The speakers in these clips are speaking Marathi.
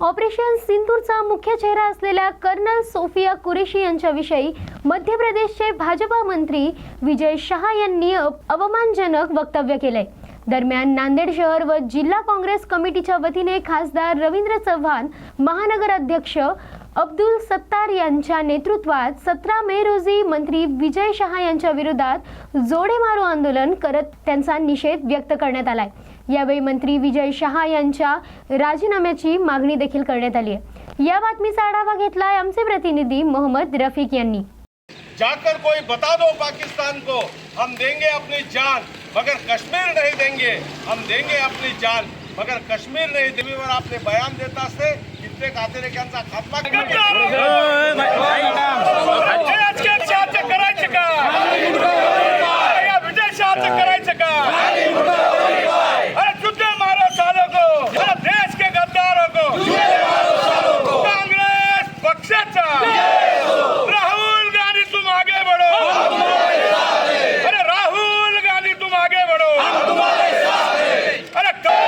ऑपरेशन सिंदूरचा मुख्य चेहरा असलेल्या कर्नल सोफिया कुरेशी यांच्याविषयी मध्य प्रदेशचे भाजपा मंत्री विजय शहा यांनी अप- अवमानजनक वक्तव्य केलंय. दरम्यान नांदेड शहर व जिल्हा काँग्रेस कमिटीच्या वतीने खासदार रवींद्र चव्हाण महानगर अध्यक्ष अब्दुल सत्तार यांच्या नेतृत्वात सतरा मे रोजी मंत्री विजय शहा यांच्या विरोधात जोडेमारो आंदोलन करत त्यांचा निषेध व्यक्त करण्यात आलाय. यावेळी मंत्री विजय शहा यांच्या राजीनाम्याची मागणी देखील करण्यात आली आहे या बातमीचा आढावा घेतलाय आमचे प्रतिनिधी मोहम्मद रफिक यांनी जाकर कोई बता दो पाकिस्तान को हम देंगे अपनी जान मगर कश्मीर नहीं देंगे हम देंगे अपनी जान मगर कश्मीर नहीं देवीवर आपले बयान देत असते कित्येक अतिरेक्यांचा खात्मा करायचं का विजय शहाचं करायचं का अरे जुद्ध मारो सालों को अरे देश के गद्दारों को कांग्रेस पक्षाचा राहुल गांधी तुम आगे बढ़ो अरे राहुल गांधी तुम आगे बढ़ो अरे क-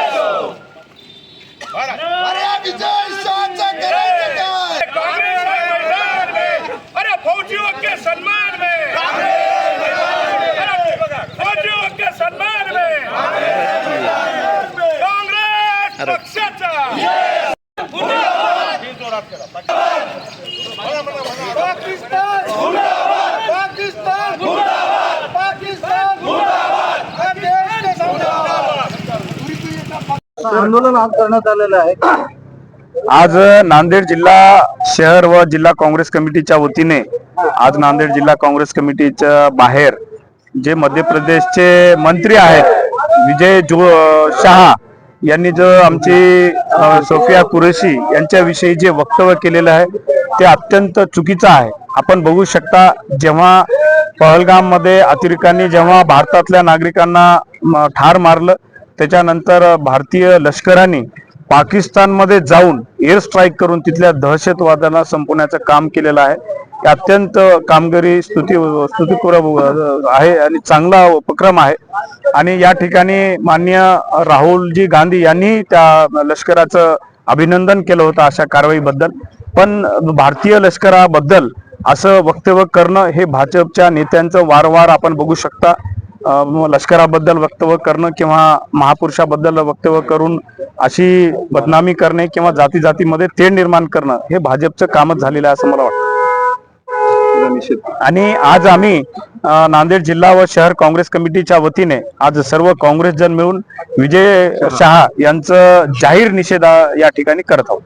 अरे विजय शहाचा करायचं काय कांग्रेस के मैदान में अरे फौजियों के सम्मान में अरे फौजियों के सम्मान में कांग्रेस पक्षाचा ही जोरात करा म्हणा, म्हणा, म्हणा. पाकिस्तान पाकिस्तान पाकिस्तान हा देश के आंदोलन आज करण्यात आलेलं आहे. आज नांदेड जिल्हा शहर व जिल्हा काँग्रेस कमिटीच्या वतीने आज नांदेड जिल्हा काँग्रेस कमिटीच्या बाहेर जे मध्य प्रदेशचे मंत्री आहेत विजय जो शहा यांनी जो आमची सोफिया कुरेशी यांच्याविषयी जे वक्तव्य केलेलं आहे ते अत्यंत चुकीचं आहे. आपण बघू शकता जेव्हा पहलगाममध्ये अतिरेकांनी जेव्हा भारतातल्या नागरिकांना म, ठार मारलं त्याच्यानंतर भारतीय लष्कराने पाकिस्तानमध्ये जाऊन एअर स्ट्राईक करून तिथल्या दहशतवादाला संपवण्याचं काम केलेलं आहे. अत्यंत कामगिरी स्तुती स्तुतीपूर्व आहे आणि चांगला उपक्रम आहे. आणि या ठिकाणी मान्य राहुलजी गांधी यांनी त्या लष्कराचं अभिनंदन केलं होतं अशा कारवाईबद्दल. पण भारतीय लष्कराबद्दल असं वक्तव्य करणं हे भाजपच्या नेत्यांचं वारंवार आपण बघू शकता. लष्कराबद्दल वक्तव्य करणं किंवा महापुरुषाबद्दल वक्तव्य करून अशी बदनामी करणे किंवा जाती जातीमध्ये तेढ निर्माण करणं हे भाजपचं कामच झालेलं आहे असं मला वाटतं. आणि आज आम्ही नांदेड जिल्हा व शहर काँग्रेस कमिटीच्या वतीने आज सर्व काँग्रेस जन मिळून विजय शहा यांचं जाहीर निषेध या ठिकाणी करत आहोत.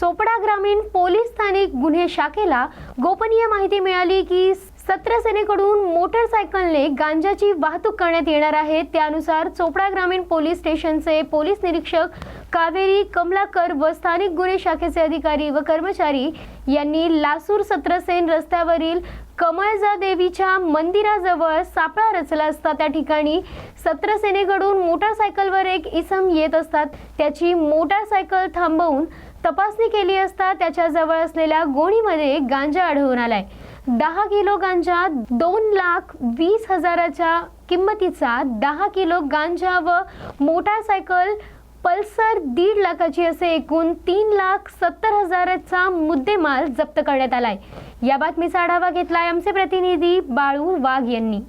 चोपडा ग्रामीण पोलीस स्थानिक गुन्हे शाखेला गोपनीय माहिती मिळाली की सत्र सेनेकडून मोटरसायकलने गांजाची वाहतूक करण्यात येणार आहे. त्यानुसार चोपडा ग्रामीण पोलीस स्टेशनचे पोलीस निरीक्षक कावेरी कमलाकर व स्थानिक गुन्हे शाखेचे अधिकारी व कर्मचारी यांनी लासूर सत्रसेन रस्त्यावरील कमळजा देवीच्या मंदिराजवळ सापळा रचला असता. त्या ठिकाणी सत्रसेनेकडून मोटारसायकलवर एक इसम येत असतात. त्याची मोटारसायकल थांबवून तपासणी केली असता त्याच्याजवळ असलेल्या गोणीमध्ये गांजा आढळून आलाय. दहा किलो गांजा दोन लाख वीस हजाराच्या किंमतीचा दहा किलो गांजा व मोटारसायकल पल्सर दीड लाखाची असे एकूण तीन लाख सत्तर हजाराचा मुद्देमाल जप्त करण्यात आलाय. या बातमीचा आढावा घेतलाय आमचे प्रतिनिधी बाळू वाघ यांनी.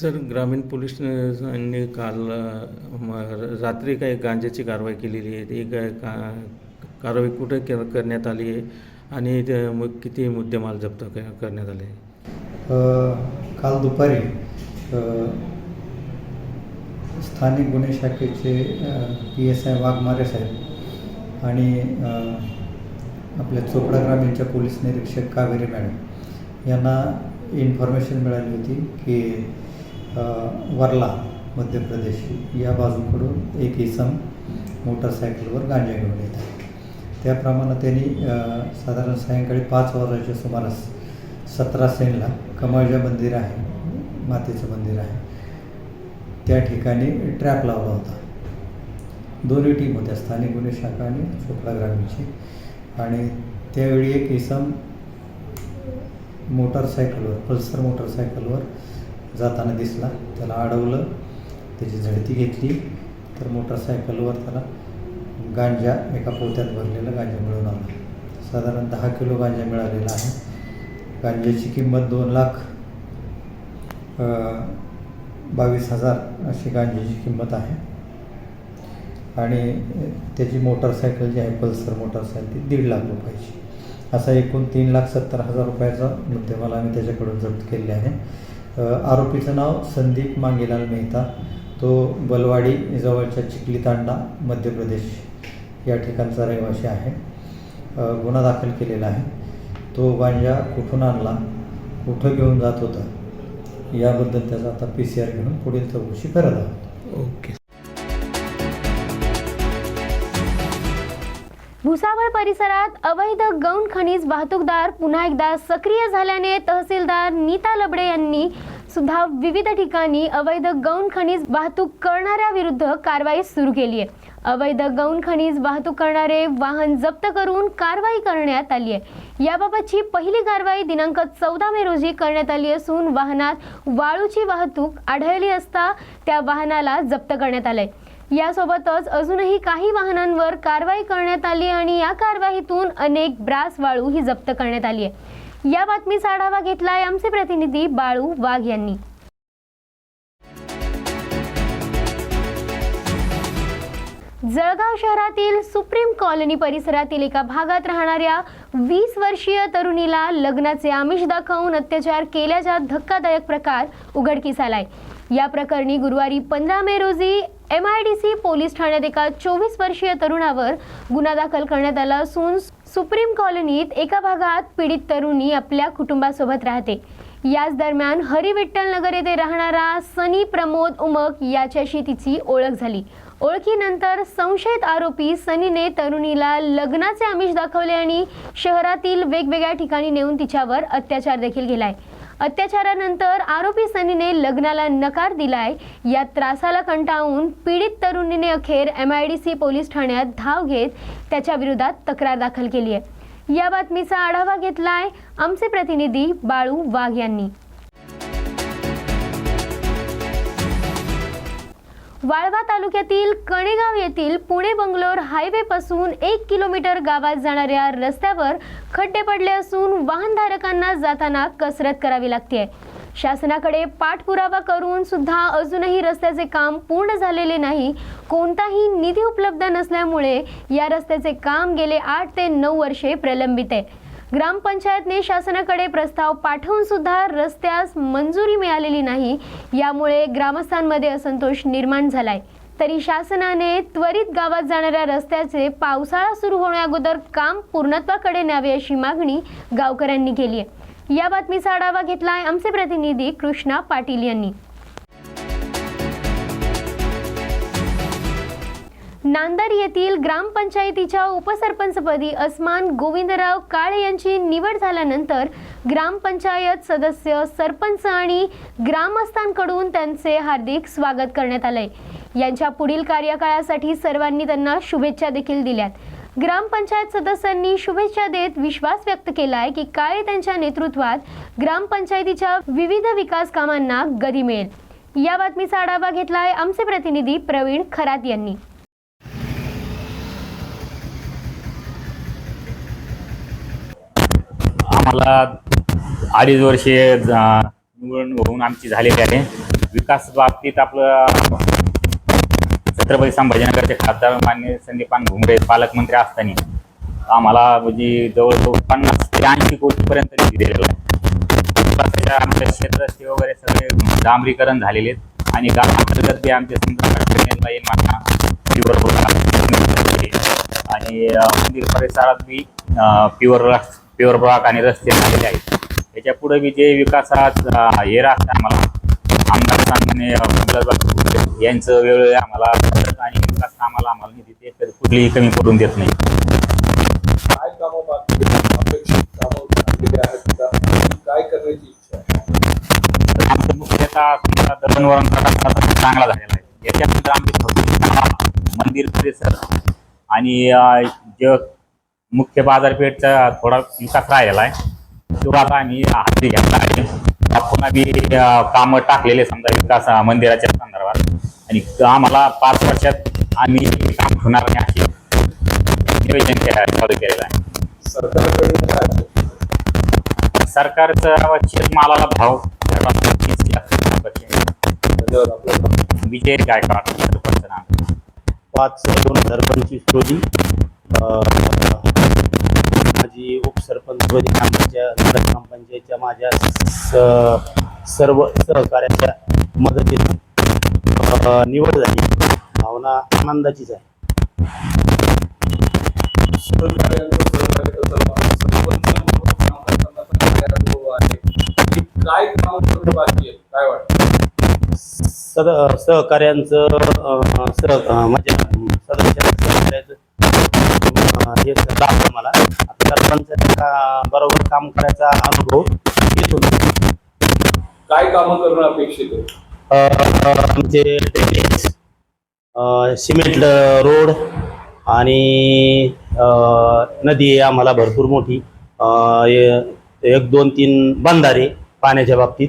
सर ग्रामीण पोलिसांनी काल रात्री काही गांजाची कारवाई केलेली आहे. ती का कारवाई कुठे करण्यात आली आहे? आणि ते मग किती मुद्देमाल जप्त क- करण्यात आले? अ, काल दुपारी अ, स्थानिक गुन्हे शाखेचे पी एस आय वाघमारे साहेब आणि अ, आपल्या चोपडा ग्रामीणच्या पोलीस निरीक्षक कावेरी मॅडम यांना इन्फॉर्मेशन मिळाली होती की अ, वर्ला मध्य प्रदेश या बाजूकडून एक इसम मोटरसायकलवर गांजा घेऊन येत आहे त्याप्रमाणे त्यांनी साधारण सायंकाळी पाच वाजल्याच्या सुमारास सतरा सेनला कमळजा मंदिर आहे मातेचं मंदिर आहे. त्या ठिकाणी ट्रॅप लावला होता. दोन्ही टीम होत्या स्थानिक गुन्हे शाखा आणि चोपडा ग्रामीणची. आणि त्यावेळी एक इसम मोटारसायकलवर पल्सर मोटारसायकलवर जाताना दिसला. त्याला अडवलं त्याची झडती घेतली तर मोटरसायकलवर त्याला गांजा एका पोत्यात भरलेला गांजा मिळून आला. साधारण दहा किलो गांजा मिळालेला आहे. गांजाची किंमत दोन लाख बावीस हजार अशी गांजाची किंमत आहे. आणि त्याची मोटरसायकल जी आहे पल्सर मोटरसायकल ती दीड लाख रुपयाची. असा एकूण तीन लाख सत्तर हजार रुपयाचा मुद्देमाल आम्ही त्याच्याकडून जप्त केले आहे. आरोपीचं नाव संदीप मांगेलाल मेहता. तो बलवाडी जवळच्या चिखली तांडा मध्य प्रदेश या ठिकाणचा रहिवासी आहे. गुन्हा दाखल केलेला आहे. तो गांजा कुठून आणला? कुठं घेऊन जात होता? याबद्दल त्याचा आता पी सी आर घेऊन पुढील चौकशी करत आहोत. ओके. भुसावळ परिसरात अवैध गौण खनिज वाहतूकदार पुन्हा एकदा सक्रिय झाल्याने तहसीलदार नीता लबडे यांनी सुद्धा विविध ठिकाणी अवैध गौण खनिज वाहतूक करणाऱ्या विरुद्ध कारवाई सुरू केली आहे. अवैध गौण खनिज वाहतूक करणारे वाहन जप्त करून कारवाई करण्यात आली आहे. याबाबतची पहिली कारवाई दिनांक चौदा मे रोजी करण्यात आली असून वाहनात वाळूची वाहतूक आढळली असता त्या वाहनाला जप्त करण्यात आलंय. यासोबतच अजूनही काही वाहनांवर कारवाई करण्यात आली आणि या कारवाईतून अनेक ब्रास वाळू ही जप्त करण्यात आली आहे. या बातमीचा आढावा घेतलाय आमचे प्रतिनिधी बाळू वाघ यांनी. जळगाव शहरातील सुप्रीम कॉलनी परिसरातील एका भागात राहणाऱ्या वीस वर्षीय तरुणीला लग्नाचे आमिष दाखवून अत्याचार केल्याचा धक्कादायक प्रकार उघडकीस आलाय. या प्रकरणी गुरुवारी पंधरा मे रोजी M I D C police ठाण्यात एका चोवीस वर्षीय तरुणावर गुन्हा दाखल करण्यात आला असून सुप्रीम कॉलनीत एका भागात पीडित तरुणी आपल्या कुटुंबासोबत राहते. याच दरम्यान हरी विठ्ठल नगर येथे राहणारा सनी प्रमोद उमक याच्याशी तिची ओळख झाली. ओळखीनंतर संशयित आरोपी सनीने तरुणीला लग्नाचे आमिष दाखवले आणि शहरातील वेगवेगळ्या ठिकाणी नेऊन तिच्यावर अत्याचार देखील केलाय. अत्याचारानंतर आरोपी सनीने लग्नाला नकार दिलाय. या त्रासाला कंटाळून पीडित तरुणीने अखेर M I D C police ठाण्यात धाव घेत त्याच्या विरोधात तक्रार दाखल केली आहे या बातमीचा आढावा घेतलाय आमचे प्रतिनिधी बाळू वाघ यांनी. वाळवा तालुक्यातील कणेगाव येथील पुणे बंगलोर हायवे पासून एक किलोमीटर गावात जाणाऱ्या रस्त्यावर खड्डे पडले असून वाहनधारकांना जाताना कसरत करावी लागते शासनाकडे पाठपुरावा करून सुद्धा अजूनही रस्त्याचे काम पूर्ण झालेले नाही. कोणताही निधी उपलब्ध नसल्यामुळे या रस्त्याचे काम गेले आठ ते नऊ वर्षे प्रलंबित आहे. ग्रामपंचायतने शासनाकडे प्रस्ताव पाठवून सुद्धा रस्त्यास मंजुरी मिळालेली नाही. यामुळे ग्रामस्थांमध्ये असंतोष निर्माण झालाय. तरी शासनाने त्वरित गावात जाणाऱ्या रस्त्याचे पावसाळा सुरू होण्याअगोदर काम पूर्णत्वाकडे न्यावे अशी मागणी गावकऱ्यांनी केली आहे या बातमीचा आढावा घेतलाय आमचे प्रतिनिधी कृष्णा पाटील यांनी. नांदर येथील ग्रामपंचायतीच्या उपसरपंचपदी अस्मान गोविंदराव काळे यांची निवड झाल्यानंतर ग्रामपंचायत सदस्य सरपंच आणि ग्रामस्थांकडून त्यांचे हार्दिक स्वागत करण्यात आले यांच्या पुढील कार्यकाळासाठी सर्वांनी त्यांना शुभेच्छा देखील दिल्यात. ग्रामपंचायत सदस्यांनी शुभेच्छा देत विश्वास व्यक्त केला आहे की काळे त्यांच्या नेतृत्वात ग्रामपंचायतीच्या विविध विकास कामांना गती मिळेल. या बातमीचा आढावा घेतला आहे आमचे प्रतिनिधी प्रवीण खरात यांनी. आम्हाला अडीच वर्षे जा- होऊन आमची झालेली आहे. विकास बाबतीत आपलं छत्रपती संभाजीनगरचे खासदार मान्य संदीपान भुमरे पालकमंत्री असताना आम्हाला म्हणजे जवळजवळ पन्नास ते ऐंशी कोटीपर्यंत निधी दिलेला आहे. आमच्या क्षेत्रस्थे वगैरे सगळे डांबरीकरण झालेले आहेत. आणि गावांतर्गत बी आमचे समजा प्युअर आणि मंदिर परिसरात बी प्युअर प्युअर ब्लॉक आणि रस्ते झालेले आहेत. याच्यापुढे बी जे विकासात हे राहतं आम्हाला आमदार यांचं वेळोवेळी आम्हाला आणि विकास आम्हाला आम्हाला निधी ते तर कुठलीही कमी पडून देत नाही. काय कामं बाकी अपेक्षित कामं झालेली आहेत का? आणि काय करण्याची इच्छा आहे? तर आमचं मुख्यतः समजा दळणवळण प्रकार चांगला झालेला आहे. भौतिक कामं, मंदिर परिसर आणि जे मुख्य बाजारपेठचा थोडा विकास राहिलेला आहे. तो आता आम्ही हाती घेतला आहे. पुन्हा बी कामं टाकलेले समजा विकास मंदिराच्या संदर्भात. आणि आम्हाला पाच वर्षात आम्ही काम होणार नाही असे नियोजन चालू केलेलं आहे. सरकारचा शेतमालाला भाव विजय गायकवाड सरपंच नाव. पाच दोन हजार पंचवीस रोजी माझी उपसरपंच ग्रामपंचायत नगर ग्रामपंचायतच्या माझ्या स- सर्व सहकार्याच्या मदतीनं निवड झाली. भावना आनंदाचीच आहे. सद सहकार्यांचं सह अ, म्हणजे सदस्यांचं सहकार्याचं हे दाखवलं मला. सरपंचाच्या बरोबर काम करायचा अनुभव येत होता काय कामं करणं अपेक्षित आहे? आमचे ड्रेनेज, सिमेंट रोड आणि नदी आहे आम्हाला भरपूर मोठी. एक दोन तीन बंधारे पाण्याच्या बाबतीत.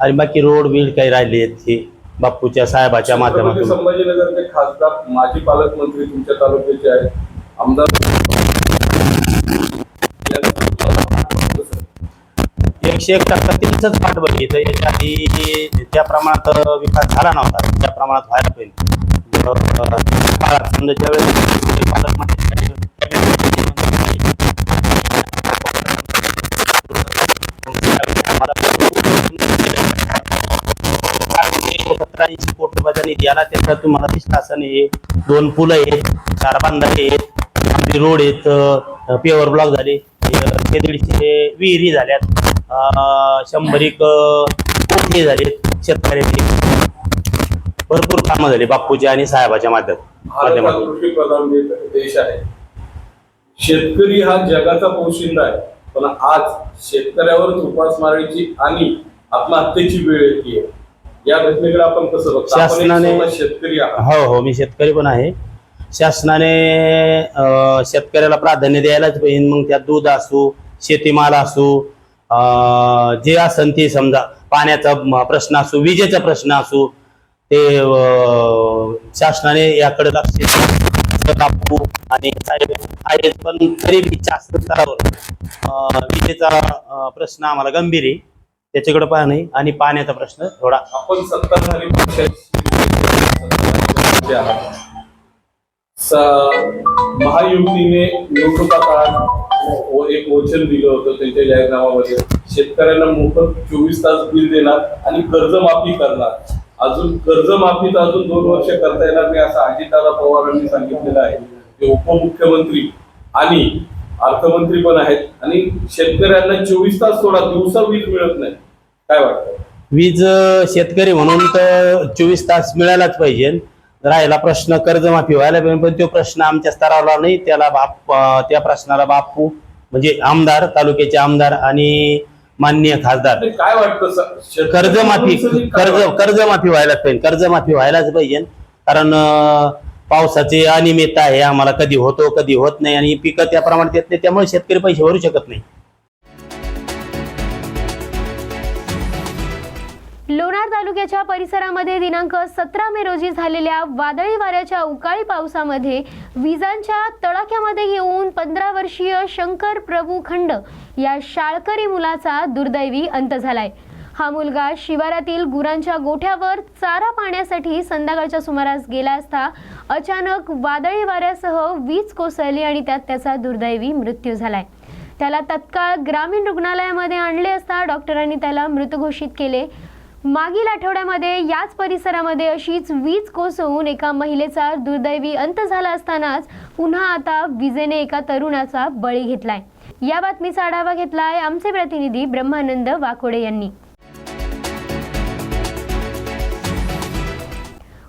आणि बाकी रोड बीड काही राहिले आहेत हे बाप्पूच्या साहेबाच्या माध्यमातून. संभाजीनगरचे खासदार माजी पालकमंत्री तुमच्या तालुक्याचे आहेत. आमदार एकशे एक टक्का त्यांचंच पाठबळ आहे. तर याच्या आधी त्या प्रमाणात विकास झाला नव्हता त्या प्रमाणात व्हायला पाहिजे काळात समजा ज्यावेळेस पालकमंत्री सतरा ऐंशी कोटी रुपयाचा निधी आला तुम्हाला दिसत असं आहे दोन पुलं आहेत चार बांधारे आहेत आमचे रोड आहेत पेवर ब्लॉक झाले हे दीडशे विहिरी झाल्यात शंभर एक कोठे झालेत शेतकऱ्याचे भरपूर कामं झाली बाप्पूच्या आणि साहेबाच्या माध्यमातून. कृषी प्रधान देश आहे. शेतकरी हा जगाचा पोशिंदा आहे. पण आज शेतकऱ्यावर उपासमारीची आणि आत्महत्येची वेळ येते. या घटनेकडे आपण कसं बघतो? शासनाने- शेतकरी हो हो मी शेतकरी पण आहे. शासनाने अं, शेतकऱ्याला प्राधान्य द्यायलाच पाहिजे. मग त्यात दूध असो शेतीमाल असो जे असन ते समजा पाण्याचा प्रश्न असो विजेचा प्रश्न असो ते शासनाने याकडे लक्ष आणि पण तरी जास्त स्तरावर. विजेचा प्रश्न आम्हाला गंभीर आहे. त्याच्याकडे पाहणं नाही. आणि पाण्याचा प्रश्न थोडा आपण सत्ताधारी पक्षाचे महायुतीने निवडणुका काळात एक वचन दिलं होतं त्यांच्या जाहीरनाम्यामध्ये शेतकऱ्यांना मोफत चोवीस तास बिल देणार आणि कर्जमाफी करणार. अजून कर्जमाफी तर अजून दोन वर्ष करता येणार नाही असं अजितदादा पवारांनी सांगितलेलं आहे. ते उपमुख्यमंत्री आणि अर्थमंत्री पण आहेत आणि शेतकऱ्यांना चोवीस तास सोडा दिवसा वीज मिळत नाही. काय वाटतं? वीज शेतकरी म्हणून तर चोवीस तास मिळायलाच पाहिजे. राहिला प्रश्न कर्जमाफी व्हायला पाहिजे पण तो प्रश्न आमच्या स्तरावर नाही. त्याला बाप त्या प्रश्नाला बापू म्हणजे आमदार तालुक्याचे आमदार आणि माननीय खासदार. काय वाटतं कर्जमाफी कर्ज? कर्जमाफी व्हायलाच पाहिजे कर्जमाफी व्हायलाच पाहिजे. कारण पावसाची अनियमितता आहे आम्हाला कधी होतो कधी होत नाही आणि पिकं त्या प्रमाणात येत नाही त्यामुळे शेतकरी पैसे भरू शकत नाही. लोणार तालुक्याच्या परिसरामध्ये दिनांक सतरा मे रोजी झालेल्या वादळी वाऱ्याच्या अवकाळी पावसामध्ये विजांच्या तडाख्यामध्ये येऊन पंधरा वर्षीय शंकर प्रभू खंड या शाळकरी मुलाचा दुर्दैवी अंत झालाय. हा मुलगा शिवारातील गुरांच्या गोठ्यावर चारा पाण्यासाठी संध्याकाळच्या सुमारास गेला असता अचानक वादळी वाऱ्यासह वीज कोसळली आणि त्यात त्याचा दुर्दैवी मृत्यू झालाय. त्याला तत्काळ ग्रामीण रुग्णालयामध्ये आणले असता डॉक्टरांनी त्याला मृत घोषित केले. मागील आठवड्यामध्ये याच परिसरामध्ये अशीच वीज कोसळून एका महिलेचा दुर्दैवी अंत झाला असतानाच पुन्हा आता विजेने एका तरुणाचा बळी घेतलाय. या बातमीचा आढावा घेतलाय आमचे प्रतिनिधी ब्रह्मानंद वाकोडे यांनी.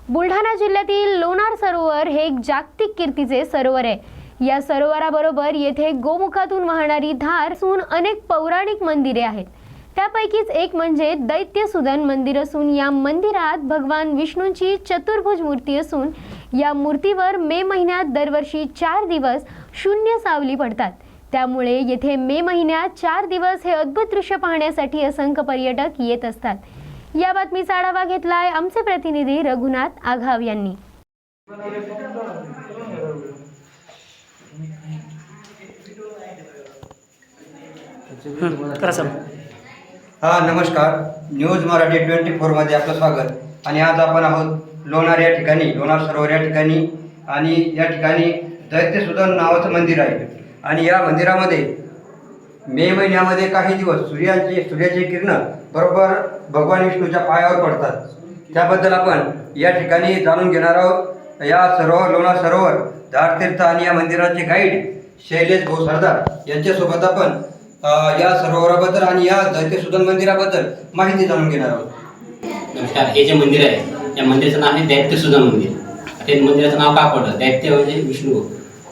बुलढाणा जिल्ह्यातील लोणार सरोवर हे एक जागतिक कीर्तीचे सरोवर आहे. या सरोवराबरोबर येथे गोमुखातून वाहणारी धार असून अनेक पौराणिक मंदिरे आहेत. त्यापैकीच एक म्हणजे दैत्यसुदन मंदिर असून या मंदिरात भगवान विष्णूंची चतुर्भुज मूर्ती असून या मूर्तीवर मे महिन्यात दरवर्षी चार दिवस शून्य सावली पडतात. त्यामुळे येथे मे महिन्यात चार दिवस हे अद्भुत दृश्य पाहण्यासाठी असंख्य पर्यटक येत असतात. या बातमीचा आढावा घेतलाय आमचे प्रतिनिधी रघुनाथ आघाव यांनी. हा नमस्कार. न्यूज मराठी ट्वेंटी फोरमध्ये आपलं स्वागत. आणि आज आपण आहोत लोणार या ठिकाणी लोणार सरोवर या ठिकाणी. आणि या ठिकाणी दैत्यसुदन नावाचं मंदिर आहे. आणि या मंदिरामध्ये मे महिन्यामध्ये काही दिवस सूर्याचे सूर्याचे किरण बरोबर भगवान विष्णूच्या पायावर पडतात. त्याबद्दल आपण या ठिकाणी जाणून घेणार आहोत. या सरोवर लोणार सरोवर धारतीर्थ आणि या मंदिराचे गाईड शैलेश भाऊ सरदार यांच्यासोबत आपण या सरोवराबद्दल आणि या दैत्य सुदन मंदिराबद्दल माहिती जाणून घेणार आहोत. नमस्कार हे जे मंदिर आहे या मंदिराचं नाव आहे दैत्यसुधा मंदिर. ते मंदिराचं नाव का पडलं? दैत्य म्हणजे विष्णू.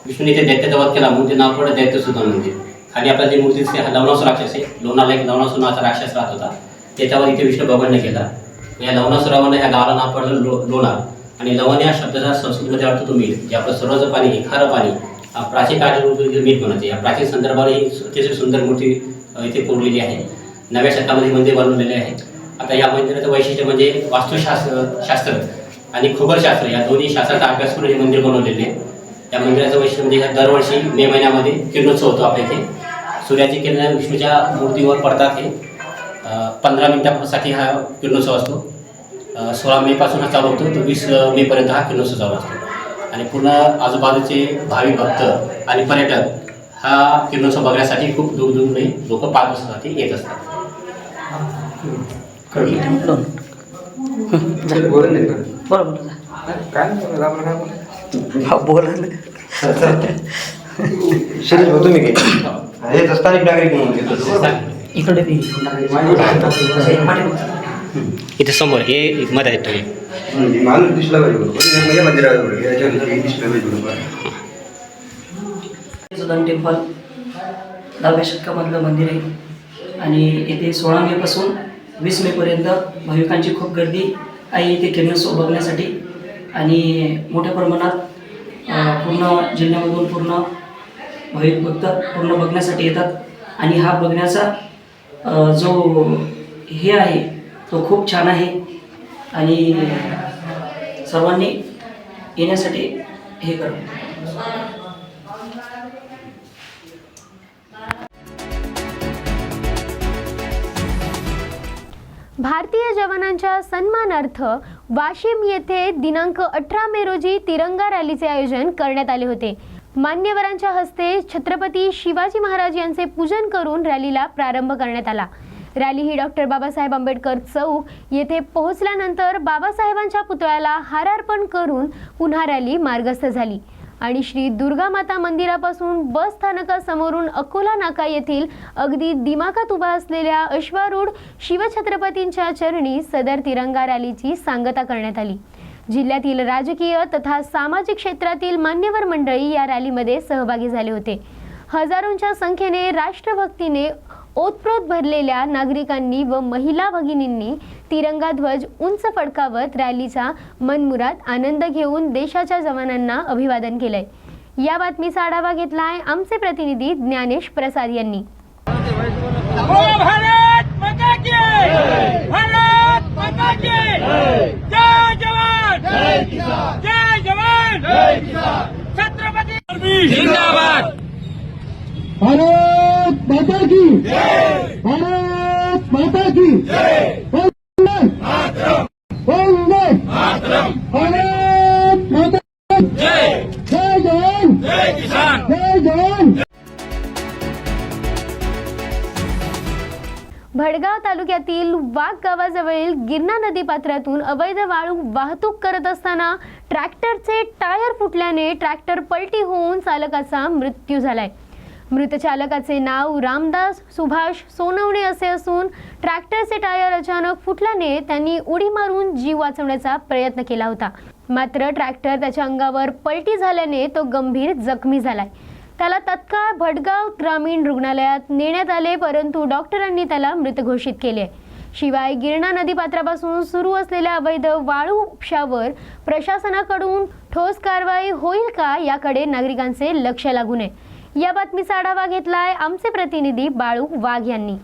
विष्णूने ते दैत्याचा वध केला म्हणून ते नाव पडलं दैत्यसुधा मंदिर. खाली आपल्या जे मूर्ती दिसते हा राक्षस आहे. लोणाला एक लवणासू नावाचा राक्षस राहत होता. त्याच्यावर इथे विष्णू भगवानने केला. या लवणासुरावरनं ह्या गावाला नाव पडलं लो लोणार. आणि लवण या शब्दाचा संस्कृतमध्ये अर्थ तुम्ही जे आपलं सर्वच पाणी हे खारं पाणी प्राचीन काळात मीठ बनवते या प्राचीन संदर्भावर ही अतिशय सुंदर मूर्ती इथे कोरलेली आहे. नव्या शतकामध्ये मंदिर बनवलेले आहे. आता या मंदिराचं वैशिष्ट्य म्हणजे वास्तुशास्त्र शास्त्र आणि खगोलशास्त्र या दोन्ही शास्त्राचा अभ्यास करून हे मंदिर बनवलेले आहे. या मंदिराचं वैशिष्ट्य म्हणजे दरवर्षी मे महिन्यामध्ये किरणोत्सव होतो आपल्या इथे. सूर्याची किरण विष्णूच्या मूर्तीवर पडतात हे. पंधरा मिनिटांसाठी हा किरणोत्सव असतो. सोळा मेपासून हा चालू होतो. तो वीस मेपर्यंत हा किरणोत्सव चालू असतो. आणि पूर्ण आजूबाजूचे भाविक भक्त आणि पर्यटक हा किरणोत्सव बघण्यासाठी खूप दूर दूरने लोक पाच दिवसासाठी येत असतात. भाऊ तुम्ही काय हे. स्थानिक नागरिक म्हणून घेतो इकडे इथे समोर हे मध्ये येतो हे माणूस दिसला पाहिजे बरोबर. या मंदिराजवळ याच्यावर हे दिसलं पाहिजे बरोबर. सुदान टेम्पल दहाव्या शतकामधलं मंदिर आहे आणि येथे सोळा मेपासून वीस मेपर्यंत भाविकांची खूप गर्दी आहे इथे किरणोत्सव बघण्यासाठी आणि मोठ्या प्रमाणात पूर्ण जिल्ह्यामधून पूर्ण भाविक भक्त पूर्ण बघण्यासाठी येतात आणि हा बघण्याचा जो हे आहे तो खूप छान आहे. आणि सर्वांनी येण्यासाठी हे करा. भारतीय जवानांच्या सन्मानार्थ वाशिम येथे दिनांक अठरा मे रोजी तिरंगा रॅलीचे आयोजन करण्यात आले होते. मान्यवरांच्या हस्ते छत्रपती शिवाजी महाराज यांचे पूजन करून रॅलीला प्रारंभ करण्यात आला. रॅली ही डॉक्टर बाबासाहेब आंबेडकर चौक येथे पोहोचल्यानंतर बाबासाहेबांच्या पुतळ्याला हारार्पण करून पुन्हा रॅली मार्गस्थ झाली. आणि श्री दुर्गा माता मंदिरापासून बस स्थानकासमोरून अकोला नाका येथील अगदी दिमाखात उभा असलेल्या अश्वारूढ शिवछत्रपतींच्या चरणी सदर तिरंगा रॅलीची सांगता करण्यात आली. जिल्ह्यातील राजकीय तथा सामाजिक क्षेत्रातील मान्यवर मंडळी या रॅलीमध्ये सहभागी झाले होते. हजारोंच्या संख्येने राष्ट्रभक्तीने ओतप्रोत भरलेल्या नागरिकांनी व महिला भगिनींनी तिरंगा ध्वज उंच फडकावत रॅलीचा मनमुराद आनंद घेऊन देशाच्या जवानांना अभिवादन केलंय. या बातमीचा आढावा घेतलाय आमचे प्रतिनिधी ज्ञानेश प्रसाद यांनी. भारत माता की भारत माता की जय जवान! जय किसान! जय जवान! जय किसान! छत्रपती जिंदाबाद! भारत माता की। भारत माता की। भारत माता जय जवान। जय जवान। भडगाव तालुक्यातील वाघ गावाजवळील गिरणा नदी पात्रातून अवैध वाळू वाहतूक करत असताना ट्रॅक्टरचे टायर फुटल्याने ट्रॅक्टर पलटी होऊन चालकाचा मृत्यू झालाय. मृत चालकाचे नाव रामदास सुभाष सोनवणे असे असून ट्रॅक्टरचे टायर अचानक फुटल्याने त्यांनी उडी मारून जीव वाचवण्याचा प्रयत्न केला होता. मात्र ट्रॅक्टर त्याच्या अंगावर पलटी झाल्याने तो गंभीर जखमी झालाय. त्याला तत्काळ भटगाव ग्रामीण रुग्णालयात नेण्यात आले परंतु डॉक्टरांनी त्याला मृत घोषित केले. शिवाय गिरणा नदीपात्रापासून सुरू असलेल्या अवैध वाळू उपशावर प्रशासनाकडून ठोस कारवाई होईल का याकडे नागरिकांचे लक्ष लागू नये. या बातमीचा आढावा घेतलाय आमचे प्रतिनिधी बाळू वाघ यांनी.